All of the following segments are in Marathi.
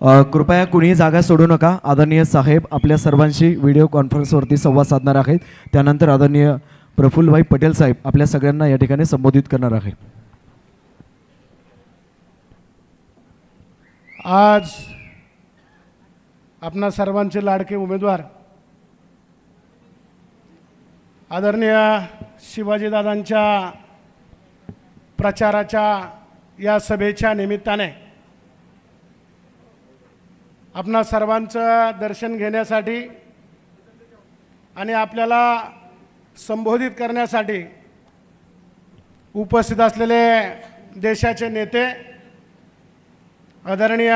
कृपया कुणीही जागा सोडू नका. आदरणीय साहेब आपल्या सर्वांशी व्हिडिओ कॉन्फरन्सवरती संवाद साधणार आहेत. त्यानंतर आदरणीय प्रफुल्लभाई पटेल साहेब आपल्या सगळ्यांना या ठिकाणी संबोधित करणार आहे आज आपणा सर्वांचे लाडके उमेदवार आदरणीय शिवाजीदादांच्या प्रचाराच्या या सभेच्या निमित्ताने आपणा सर्वांचं दर्शन घेण्यासाठी आणि आपल्याला संबोधित करण्यासाठी उपस्थित असलेले देशाचे नेते आदरणीय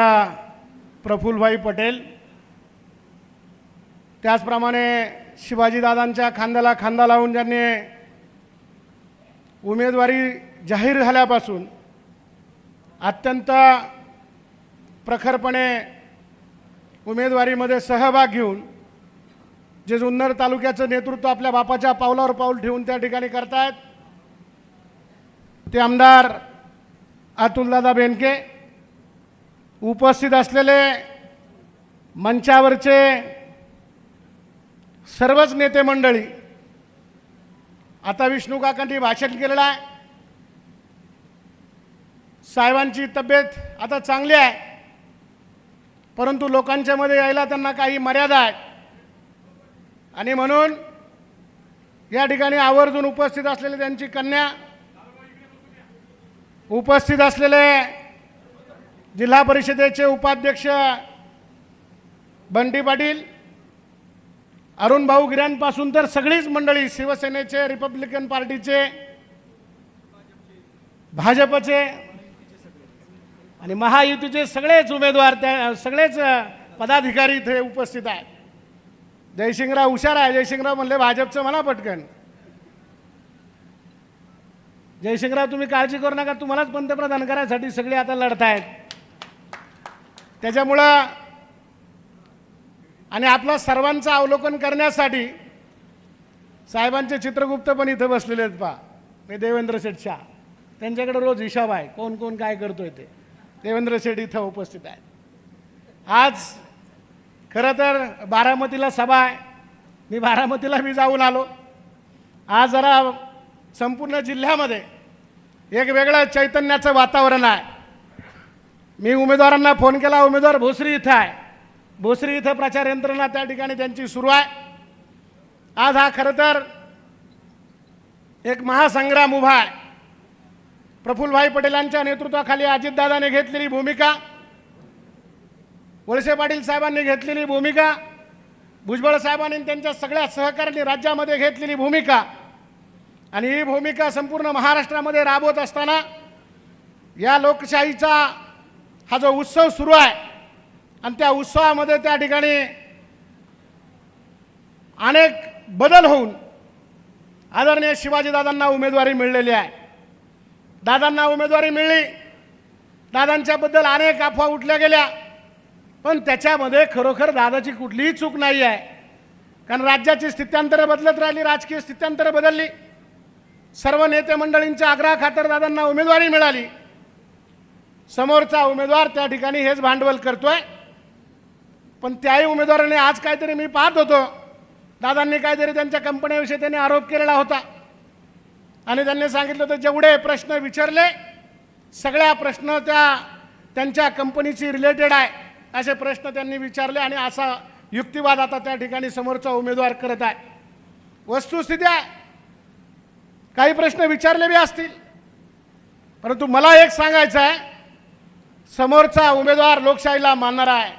प्रफुल्लभाई पटेल त्याचप्रमाणे शिवाजीदादांच्या खांद्याला खांदा लावून ज्यांनी उमेदवारी जाहीर झाल्यापासून अत्यंत प्रखरपणे उमेदवारीमध्ये सहभाग घेऊन जे जुन्नर तालुक्याचं नेतृत्व आपल्या बापाच्या पावलावर पाऊल ठेवून त्या ठिकाणी करतायत ते आमदार अतुलदादा बेनके उपस्थित असलेले मंचावरचे सर्वच नेते मंडळी आता विष्णू काकांनी भाषण केलेलं आहे. साहेबांची तब्येत आता चांगली आहे. परंतु लोकांच्या मध्ये यायला त्यांना काही मर्यादा आहेत. आणि म्हणून या ठिकाणी आवर्जून उपस्थित असलेले त्यांची कन्या उपस्थित असलेले जिल्हा परिषदेचे उपाध्यक्ष बंटी पाटील अरुण भाऊ गिऱ्यांपासून तर सगळीच मंडळी शिवसेनेचे रिपब्लिकन पार्टीचे भाजपचे आणि महायुतीचे सगळेच उमेदवार त्या सगळेच पदाधिकारी इथे उपस्थित आहेत. जयसिंगराव हुशार आहे. जयसिंगराव म्हणले भाजपचं म्हणा पटकन. जयसिंगराव तुम्ही काळजी करू नका. तुम्हालाच पंतप्रधान करायसाठी सगळे आता लढतायत. त्याच्यामुळं आणि आपला सर्वांचं अवलोकन करण्यासाठी साहेबांचे चित्रगुप्त पण इथं बसलेले आहेत पा मी देवेंद्र शेठ शाह त्यांच्याकडे रोज हिशाब आहे. कोण कोण काय करतोय ते. देवेंद्र शेठ इथं उपस्थित आहेत. आज खरं तर बारामतीला सभा आहे. मी बारामतीला मी जाऊन आलो. आज जरा संपूर्ण जिल्ह्यामध्ये एक वेगळं चैतन्याचं वातावरण आहे. मी उमेदवारांना फोन केला उमेदवार भोसरी इथं आहे. भोसरी इथं प्रचार यंत्रणा त्या ठिकाणी त्यांची सुरू आहे. आज हा खरं तर एक महासंग्राम उभा आहे. प्रफुल्लभाई पटेलांच्या नेतृत्वाखाली अजितदादाने घेतलेली भूमिका वळसे पाटील साहेबांनी घेतलेली भूमिका भुजबळ साहेबांनी त्यांच्या सगळ्या सहकाऱ्यांनी राज्यामध्ये घेतलेली भूमिका आणि ही भूमिका संपूर्ण महाराष्ट्रामध्ये राबवत असताना या लोकशाहीचा हा जो उत्सव सुरू आहे आणि त्या उत्सवामध्ये त्या ठिकाणी अनेक बदल होऊन आदरणीय शिवाजीदादांना उमेदवारी मिळलेली आहे. दादांना उमेदवारी मिळली. दादांच्याबद्दल अनेक अफवा उठल्या गेल्या. पण त्याच्यामध्ये खरोखर दादाची कुठलीही चूक नाही आहे. कारण राज्याची स्थित्यांतरं बदलत राहिली राजकीय स्थित्यांतरं बदलली. सर्व नेते मंडळींच्या आग्रहाखातर दादांना उमेदवारी मिळाली. समोरचा उमेदवार त्या ठिकाणी हेच भांडवल करतोय. पण त्याही उमेदवाराने आज काहीतरी मी पाहत होतो. दादांनी काहीतरी त्यांच्या कंपन्याविषयी त्यांनी आरोप केलेला होता. आणि त्यांनी सांगितलं तर जेवढे प्रश्न विचारले सगळ्या प्रश्न त्या त्यांच्या कंपनीशी रिलेटेड आहे असे प्रश्न त्यांनी विचारले आणि असा युक्तिवाद आता त्या ठिकाणी समोरचा उमेदवार करत आहे. वस्तुस्थिती आहे. काही प्रश्न विचारले बी असतील. परंतु मला एक सांगायचं आहे समोरचा उमेदवार लोकशाहीला मानणारा आहे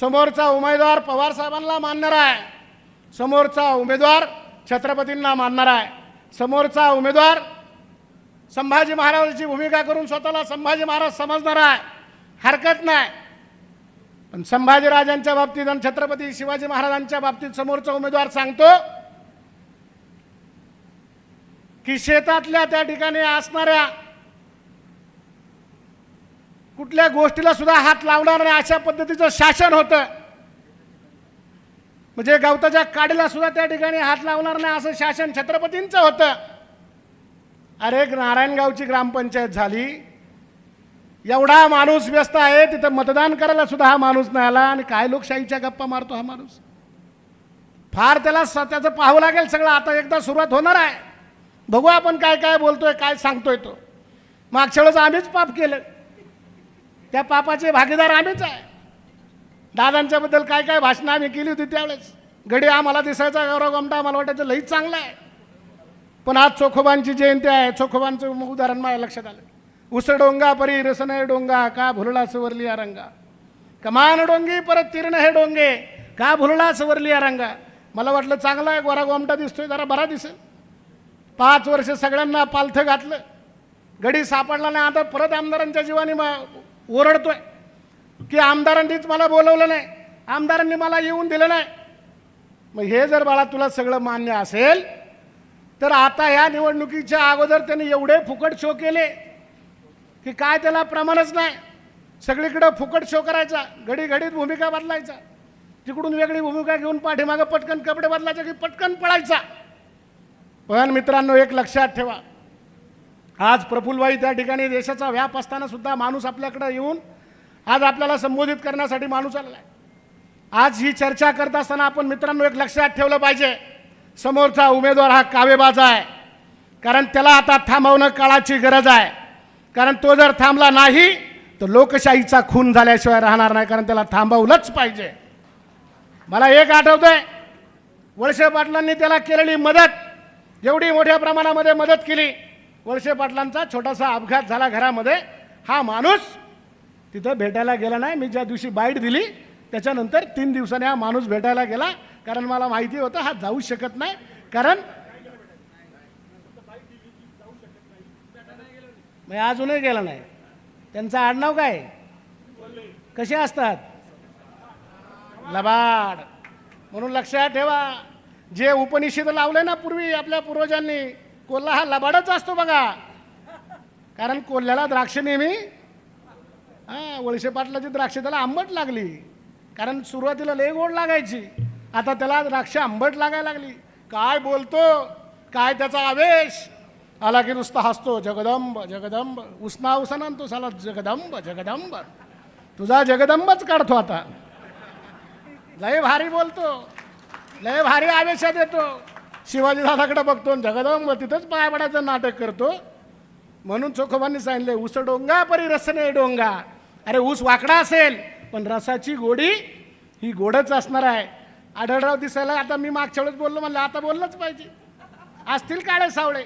समोरचा उमेदवार पवार साहेबांना मानणारा आहे समोरचा उमेदवार छत्रपतींना मानणारा आहे. समोरचा उमेदवार संभाजी महाराजांची भूमिका करून स्वतःला संभाजी महाराज समजणार आहे. हरकत नाही. पण संभाजीराजांच्या बाबतीत आणि छत्रपती शिवाजी महाराजांच्या बाबतीत समोरचा उमेदवार सांगतो की शेतातल्या त्या ठिकाणी असणाऱ्या कुठल्या गोष्टीला सुद्धा हात लावणार नाही. अशा पद्धतीचं शासन होतं. म्हणजे गवताच्या काडीला सुद्धा त्या ठिकाणी हात लावणार नाही असं शासन छत्रपतींचं होतं. अरे नारायणगावची ग्रामपंचायत झाली. एवढा माणूस व्यस्त आहे तिथं मतदान करायला सुद्धा हा माणूस नाही आला. आणि काय लोकशाहीच्या गप्पा मारतो हा माणूस? फार त्याला स- त्याचं पाहावं लागेल सगळं. आता एकदा सुरुवात होणार आहे. बघू आपण काय काय बोलतोय काय सांगतोय तो. मागच्या वेळेस आम्हीच पाप केलं. त्या पापाचे भागीदार आम्हीच आहे. दादांच्याबद्दल काय काय भाषणं आम्ही केली होती त्यावेळेस? गडी आम्हाला दिसायचा गौरव गमटा आम्हाला वाटायचं लईच चांगला आहे. पण आज चोखोबांची जयंती आहे चोखोबांचं उदाहरण माझ्या लक्षात आलं. उस डोंगा परी हे डोंगा का भुरळा सवरली या रंगा कमान डोंगी परत तीर्ण हे डोंगे का भुरळा सवरली या रंगा मला वाटलं चांगला आहे गोरा गोमटा दिसतोय जरा बरा दिसेल. पाच वर्ष सगळ्यांना पालथं घातलं. गडी सापडला नाही आता परत आमदारांच्या जीवाने म- ओरडतोय. की आमदारांनीच मला बोलवलं नाही. आमदारांनी मला येऊन दिलं नाही. मग हे जर बाळा तुला सगळं मान्य असेल तर आता या निवडणुकीच्या अगोदर त्यांनी एवढे फुकट शो केले की काय त्याला प्रमाणच नाही. सगळीकडं फुकट शो करायचा घडी घडीत भूमिका बदलायचा. तिकडून वेगळी भूमिका घेऊन पाठीमागं पटकन कपडे बदलायचे की पटकन पळायचा. पण मित्रांनो एक लक्षात ठेवा. आज प्रफुल्लबाई त्या ठिकाणी देशाचा व्याप असताना सुद्धा माणूस आपल्याकडे येऊन आज आपल्याला संबोधित करण्यासाठी माणूस आलेला आहे. आज ही चर्चा करत असताना आपण मित्रांनो एक लक्षात ठेवलं पाहिजे. समोरचा उमेदवार हा कावेबाज आहे. कारण त्याला आता थांबवणं काळाची गरज आहे. कारण तो जर थांबला नाही तर लोकशाहीचा खून झाल्याशिवाय राहणार नाही. कारण त्याला थांबवलंच पाहिजे. मला एक आठवतंय. वळसे पाटलांनी त्याला केलेली मदत एवढी मोठ्या प्रमाणामध्ये मदत केली. वळसे पाटलांचा छोटासा अपघात झाला घरामध्ये. हा माणूस तिथं भेटायला गेला नाही. मी ज्या दिवशी बाईट दिली त्याच्यानंतर तीन दिवसांनी हा माणूस भेटायला गेला. कारण मला माहिती होतं हा जाऊ शकत नाही. कारण मी अजूनही गेला नाही. त्यांचं आडनाव काय? कसे असतात? लबाड. म्हणून लक्षात ठेवा. जे उपनिषद लावले ना पूर्वी आपल्या पूर्वजांनी कोल्हा हा लबाडच असतो बघा. कारण कोल्ह्याला द्राक्ष नेहमी हा वळसे पाटलाची द्राक्ष त्याला आंबट लागली. कारण सुरुवातीला लय गोड लागायची. आता त्याला द्राक्ष आंबट लागायला लागली. काय बोलतो? काय त्याचा आवेश? आला की नुसता हसतो जगदंब जगदंब. उसना उसना तो साला जगदंब जगदंब. तुझा जगदंबच काढतो आता. लय भारी बोलतो. लय भारी आवेशात येतो. शिवाजी दादाकडे बघतो आणि जगदंब तिथंच पाया पडायचं नाटक करतो. म्हणून चोखोबांनी सांगितले ऊस डोंगा परी रसने डोंगा. अरे ऊस वाकडा असेल पण रसाची गोडी ही गोडच असणार आहे. आढळराव दिसायला आता मी मागच्या वेळेस बोललो म्हणलं आता बोललंच पाहिजे. असतील काळे सावळे.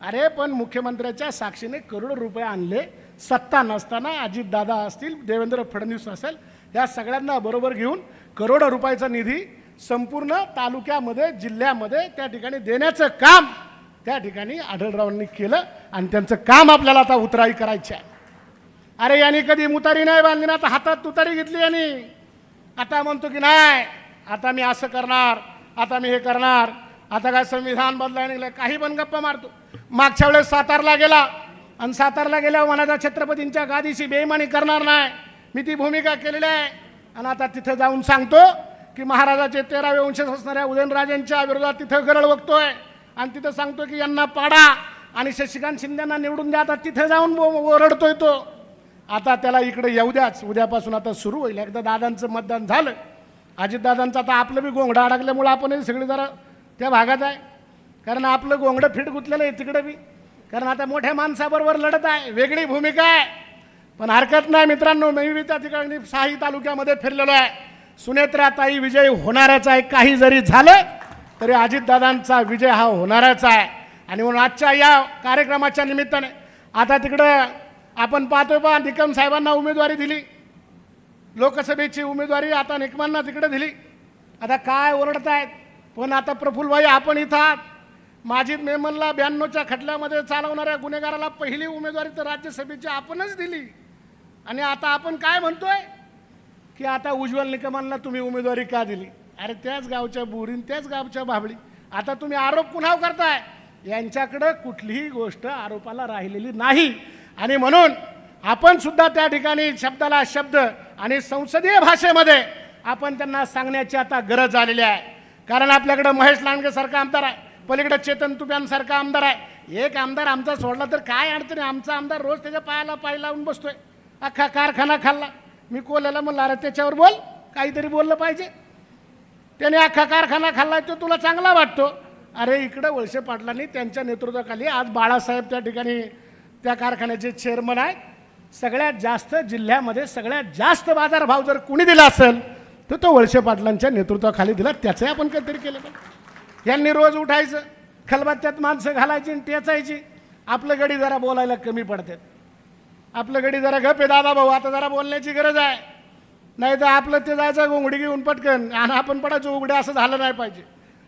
अरे पण मुख्यमंत्र्याच्या साक्षीने करोड रुपये आणले. सत्ता नसताना अजितदादा असतील देवेंद्र फडणवीस असेल या सगळ्यांना बरोबर घेऊन करोडो रुपयाचा निधी संपूर्ण तालुक्यामध्ये जिल्ह्यामध्ये त्या ठिकाणी देण्याचं काम त्या ठिकाणी आढळरावांनी केलं आणि त्यांचं काम आपल्याला आता उतराई करायची आहे. अरे यांनी कधी मुतारी नाही बांधली ना आता हातात तुतारी घेतली यांनी. आता म्हणतो की नाही आता मी असं करणार आता मी हे करणार आता काय संविधान बदलायला निघलं काही पण गप्पा मारतो. मागच्या वेळेस सातारला गेला आणि सातारला गेल्यावर म्हणायचा छत्रपतींच्या गादीशी बेईमानी करणार नाही. मी ती भूमिका केलेली आहे. आणि आता तिथं जाऊन सांगतो की महाराजाचे तेरावे वंशज असणाऱ्या उदयनराजेंच्या विरोधात तिथं गरळ बघतोय आणि तिथं सांगतो की यांना पाडा. आणि शशिकांत शिंदेना निवडून द्या आता तिथं जाऊन ओरडतोय तो. आता त्याला इकडे येऊ द्याच. उद्यापासून आता सुरू होईल. एकदा दादांचं मतदान झालं. अजितदादांचं आता आपलं बी गोंगडा अडकल्यामुळं आपणही सगळे जरा त्या भागात आहे. कारण आपलं गोंगडं फिट गुतलेलं आहे तिकडे बी. कारण आता मोठ्या माणसाबरोबर लढत आहे. वेगळी भूमिका आहे. पण हरकत नाही मित्रांनो मी बी त्या ठिकाणी साही तालुक्यामध्ये फिरलेलो आहे. सुनेत्राताई विजय होणारच आहे. काही जरी झालं तरी अजितदादांचा विजय हा होणारच आहे. आणि म्हणून आजच्या या कार्यक्रमाच्या निमित्ताने आता तिकडं आपण पाहतोय पहा निकम साहेबांना उमेदवारी दिली. लोकसभेची उमेदवारी आता निकमांना तिकडे दिली. आता काय ओरडत आहेत पण आता प्रफुल्लभाई आपण इथं आहात. माजीद मेमनला ब्याण्णवच्या खटल्यामध्ये चालवणाऱ्या गुन्हेगाराला पहिली उमेदवारी तर राज्यसभेची आपणच दिली. आणि आता आपण काय म्हणतोय? की आता उज्ज्वल निकमांना तुम्ही उमेदवारी का दिली? अरे त्याच गावच्या बुरीन त्याच गावच्या भाबळी आता तुम्ही आरोप पुन्हा करताय? यांच्याकडं कुठलीही गोष्ट आरोपाला राहिलेली नाही. आणि म्हणून आपण सुद्धा त्या ठिकाणी शब्दाला शब्द आणि संसदीय भाषेमध्ये आपण त्यांना सांगण्याची आता गरज आलेली आहे. कारण आपल्याकडं महेश लांडगेसारखा आमदार आहे. पलीकडं चेतन तुप्यांसारखा आमदार आहे. एक आमदार आमचा सोडला तर काय अडचण आमचा आमदार रोज त्याच्या पायाला पाय लावून बसतोय. अख्खा कारखाना खाल्ला. मी कोल्याला म्हणलं अरे त्याच्यावर बोल. काहीतरी बोललं पाहिजे. त्याने अख्खा कारखाना खाल्ला तो तुला चांगला वाटतो. अरे इकडं वळसे पाटलांनी त्यांच्या नेतृत्वाखाली आज बाळासाहेब त्या ठिकाणी त्या कारखान्याचे चेअरमन आहेत. सगळ्यात जास्त जिल्ह्यामध्ये सगळ्यात जास्त बाजारभाव जर कुणी दिला असेल तर तो वळसे पाटलांच्या नेतृत्वाखाली दिला. त्याचंही आपण काहीतरी केलं पाहिजे यांनी रोज उठायचं खलबत्त्यात माणसं घालायची आणि टेचायची. आपलं गडी जरा बोलायला कमी पडतात आपलं गडी जरा गप आहे दादा भाऊ आता जरा बोलण्याची गरज आहे. नाही तर आपलं ते जायचं घोंगडी घेऊन पटकन. आणि आपण पडायचं उघडे असं झालं नाही पाहिजे.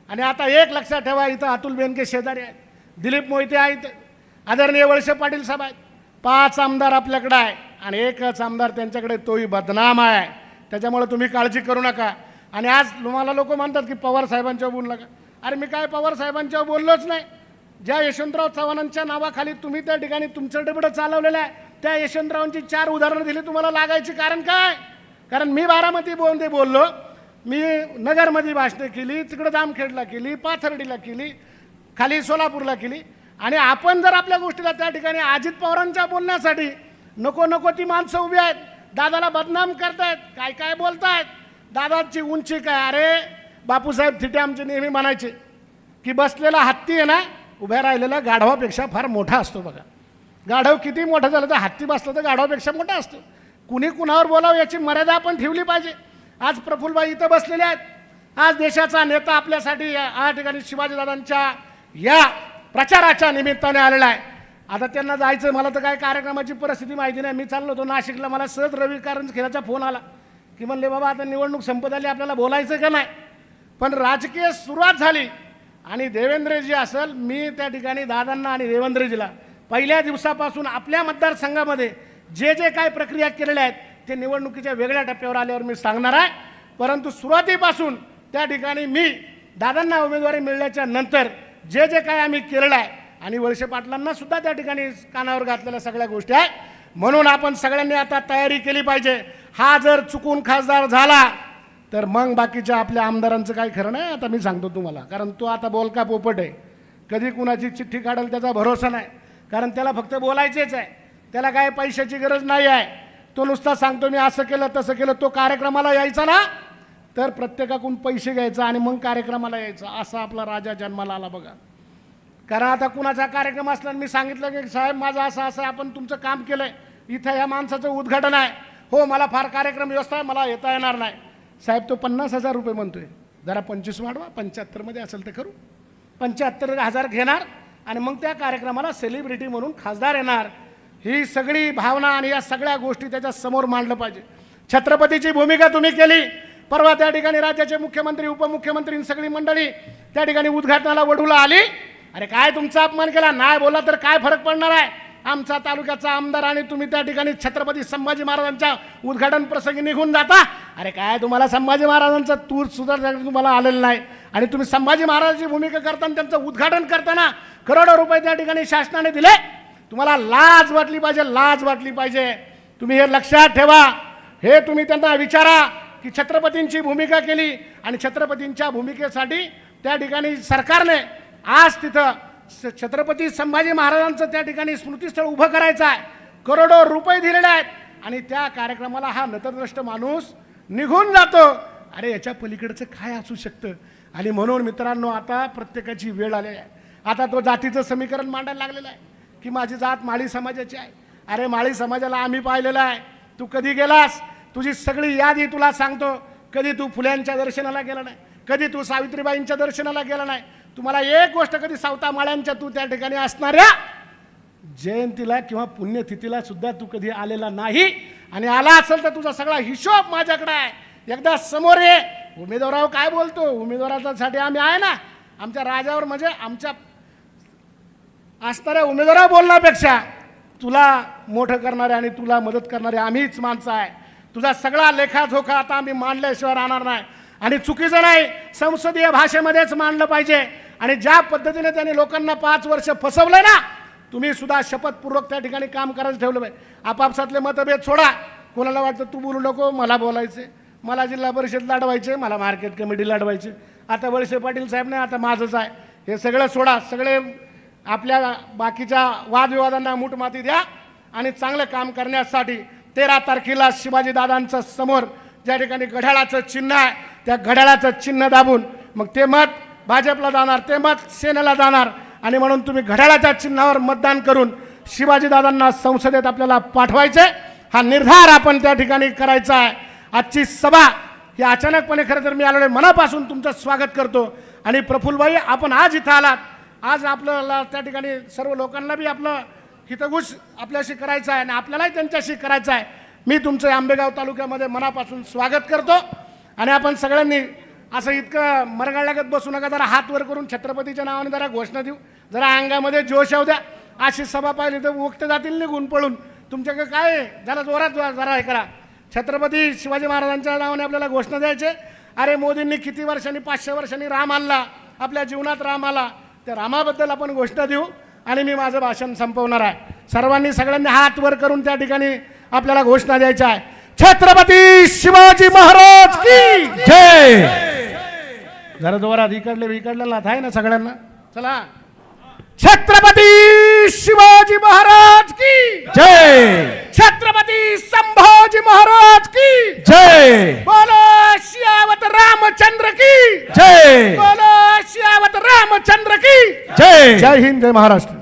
आणि आता एक लक्षात ठेवा इथं अतुल बेनके शेजारी आहेत. दिलीप मोहिते आहेत. आदरणीय वळसे पाटील साहेब आहेत. पाच आमदार आपल्याकडे आहे. आणि एकच आमदार त्यांच्याकडे तोही बदनाम आहे. त्याच्यामुळे तुम्ही काळजी करू नका. आणि आज तुम्हाला लोक म्हणतात की पवार साहेबांच्यावर बोलू नका अरे मी काय पवार साहेबांच्यावर बोललोच नाही. ज्या यशवंतराव चव्हाणांच्या नावाखाली तुम्ही त्या ठिकाणी तुमचं डबडं चालवलेलं आहे त्या यशवंतरावांची चार उदाहरणं दिली तुम्हाला लागायची कारण काय? कारण मी बारामती बोंदे बोललो मी नगरमध्ये भाषणं केली तिकडं जामखेडला केली पाथर्डीला केली खाली सोलापूरला केली. आणि आपण जर आपल्या गोष्टीला त्या ठिकाणी अजित पवारांच्या बोलण्यासाठी नको नको ती माणसं उभी आहेत. दादाला बदनाम करतायत काय काय बोलतायत? दादाची उंची काय? अरे बापूसाहेब थिटे आमचे नेहमी म्हणायचे की बसलेला हत्ती आहे ना उभ्या राहिलेला गाढवापेक्षा फार मोठा असतो बघा. गाढव किती मोठा झालं तर हत्ती बसला तर गाढवापेक्षा मोठा असतो. कुणी कुणावर बोलावं याची मर्यादा आपण ठेवली पाहिजे. आज प्रफुल्लबाई इथं बसलेले आहेत. आज देशाचा नेता आपल्यासाठी या ठिकाणी शिवाजीदादांच्या या प्रचाराच्या निमित्ताने आलेला आहे. आता त्यांना जायचं मला तर काय कार्यक्रमाची परिस्थिती माहिती नाही. मी चाललो होतो नाशिकला मला सहज रवी खेळाचा फोन आला. की म्हणले बाबा आता निवडणूक संपत आली आपल्याला बोलायचं का नाही? पण राजकीय सुरुवात झाली. आणि देवेंद्रजी असेल मी त्या ठिकाणी दादांना आणि देवेंद्रजीला पहिल्या दिवसापासून आपल्या मतदारसंघामध्ये जे जे काय प्रक्रिया केलेल्या आहेत ते निवडणुकीच्या वेगळ्या टप्प्यावर आल्यावर मी सांगणार आहे. परंतु सुरुवातीपासून त्या ठिकाणी मी दादांना उमेदवारी मिळण्याच्या नंतर जे जे काय आम्ही केलेलं आहे आणि वळसे पाटलांना सुद्धा त्या ठिकाणी कानावर घातलेल्या सगळ्या गोष्टी आहेत. म्हणून आपण सगळ्यांनी आता तयारी केली पाहिजे. हा जर चुकून खासदार झाला तर मग बाकीच्या आपल्या आमदारांचं काही खरं नाही आता मी सांगतो तुम्हाला. कारण तो आता बोलका पोपट आहे. कधी कुणाची चिठ्ठी काढेल त्याचा भरोसा नाही. कारण त्याला फक्त बोलायचेच आहे. त्याला काय पैशाची गरज नाही आहे. तो नुसता सांगतो मी असं केलं तसं केलं. तो कार्यक्रमाला यायचा ना? तर प्रत्येकाकडून पैसे घ्यायचा आणि मग कार्यक्रमाला यायचा. असा आपला राजा जन्माला आला बघा. कारण आता कुणाचा कार्यक्रम असला मी सांगितलं की साहेब माझं असं असं आपण तुमचं काम केलं आहे इथं या माणसाचं उद्घाटन आहे. हो मला फार कार्यक्रम व्यवस्था आहे मला येता येणार नाही. साहेब तो पन्नास हजार रुपये म्हणतोय. जरा पंचवीस वाढवा पंच्याहत्तरमध्ये असेल तर करू. पंच्याहत्तर हजार घेणार आणि मग त्या कार्यक्रमाला सेलिब्रिटी म्हणून खासदार येणार. ही सगळी भावना आणि या सगळ्या गोष्टी त्याच्यासमोर मांडलं पाहिजे. छत्रपतीची भूमिका तुम्ही केली. परवा त्या ठिकाणी राज्याचे मुख्यमंत्री उपमुख्यमंत्री सगळी मंडळी त्या ठिकाणी उद्घाटनाला वडूला आली. अरे काय तुमचा अपमान केला? नाही बोला तर काय फरक पडणार आहे? आमचा तालुक्याचा आमदार आणि तुम्ही त्या ठिकाणी छत्रपती संभाजी महाराजांच्या उद्घाटन प्रसंगी निघून जाता. अरे काय तुम्हाला संभाजी महाराजांचं तूर सुद्धा तुम्हाला आलेलं नाही. आणि तुम्ही संभाजी महाराजांची भूमिका करताना त्यांचं उद्घाटन करताना करोडो रुपये त्या ठिकाणी शासनाने दिले. तुम्हाला लाज वाटली पाहिजे लाज वाटली पाहिजे. तुम्ही हे लक्षात ठेवा. हे तुम्ही त्यांना विचारा की छत्रपतींची भूमिका केली आणि छत्रपतींच्या भूमिकेसाठी त्या ठिकाणी सरकारने आज तिथं स- छत्रपती संभाजी महाराजांचं त्या ठिकाणी स्मृतीस्थळ उभं करायचं आहे. करोडो रुपये दिलेले आहेत आणि त्या कार्यक्रमाला हा नतद्रष्ट माणूस निघून जातो. अरे याच्या पलीकडचं काय असू शकतं? आणि म्हणून मित्रांनो आता प्रत्येकाची वेळ आलेली आहे. आता तो जातीचं समीकरण मांडायला लागलेलं आहे. की माझी जात माळी समाजाची आहे. अरे माळी समाजाला आम्ही पाहिलेलं आहे. तू कधी गेलास? तुझी सगळी यादी तुला सांगतो. कधी तू फुल्यांच्या दर्शनाला गेला नाही. कधी तू सावित्रीबाईंच्या दर्शनाला गेला नाही. तुम्हाला एक गोष्ट कधी सावता माळ्यांच्या तू त्या ठिकाणी असणाऱ्या? जयंतीला किंवा पुण्यतिथीला सुद्धा तू कधी आलेला नाही. आणि आला असेल तर तुझा सगळा हिशोब माझ्याकडे आहे. एकदा समोर ये. उमेदवारावर काय बोलतो? उमेदवारासाठी आम्ही आहे ना. आमच्या राजावर म्हणजे आमच्या असणाऱ्या उमेदवारा बोलण्यापेक्षा तुला मोठं करणारे आणि तुला मदत करणारे आम्हीच माणसं आहे. तुझा सगळा लेखाजोखा आता आम्ही मांडल्याशिवाय राहणार नाही. आणि चुकीचं नाही संसदीय भाषेमध्येच मांडलं पाहिजे. आणि ज्या पद्धतीने त्यांनी लोकांना पाच वर्ष फसवलं ना तुम्ही सुद्धा शपथपूर्वक त्या ठिकाणी काम करायचं ठेवलं पाहिजे. आपापसातले मतभेद सोडा. कोणाला वाटतं तू बोलू नको मला बोलायचे मला जिल्हा परिषद लढवायचे मला मार्केट कमिटी लढवायचे आता वळसे पाटील साहेब नाही आता माझंच आहे. हे सगळं सोडा. सगळे आपल्या बाकीच्या वादविवादांना मूठमाती द्या आणि चांगलं काम करण्यासाठी तेरा तारखेला शिवाजीदादांचं समोर ज्या ठिकाणी घड्याळाचं चिन्ह आहे त्या घड्याळाचं चिन्ह दाबून मग ते मत भाजपला जाणार ते मत सेनेला जाणार. आणि म्हणून तुम्ही घड्याळाच्या चिन्हावर मतदान करून शिवाजीदादांना संसदेत आपल्याला पाठवायचे. हा निर्धार आपण त्या ठिकाणी करायचा आहे. आजची सभा ही अचानकपणे खरं तर मी आलेले आहे. मनापासून तुमचं स्वागत करतो. आणि प्रफुल्लभाई आपण आज इथं आलात. आज आपल्याला त्या ठिकाणी सर्व लोकांना बी आपलं हितगुज आपल्याशी करायचं आहे आणि आपल्यालाही त्यांच्याशी करायचं आहे. मी तुमचं आंबेगाव तालुक्यामध्ये मनापासून स्वागत करतो आणि आपण सगळ्यांनी असं इतकं मरगाळल्यागत बसू नका जरा हात वर करून छत्रपतीच्या नावाने जरा घोषणा देऊ. जरा अंगामध्ये जोश येऊ द्या. अशी सभा पाहिली तर उक्त जातील निघून पळून. तुमच्याकडे काय आहे? जरा जोरात जरा हे करा. छत्रपती शिवाजी महाराजांच्या नावाने आपल्याला घोषणा द्यायचे. अरे मोदींनी किती वर्षांनी पाचशे वर्षांनी राम आणला. आपल्या जीवनात राम आला. त्या रामाबद्दल आपण घोषणा देऊ आणि मी माझं भाषण संपवणार आहे. सर्वांनी सगळ्यांनी हात वर करून त्या ठिकाणी आपल्याला घोषणा द्यायच्या आहे. छत्रपती शिवाजी महाराज की जय! जरा जोरात इकडले इकडले आहे ना सगळ्यांना. चला. छत्रपती शिवाजी महाराज की जय! छत्रपती संभाजी महाराज की। जय। बोलो शियावत रामचंद्र की। जय। बोलो शियावत रामचंद्र की। जय। जय हिंद जय महाराष्ट्र।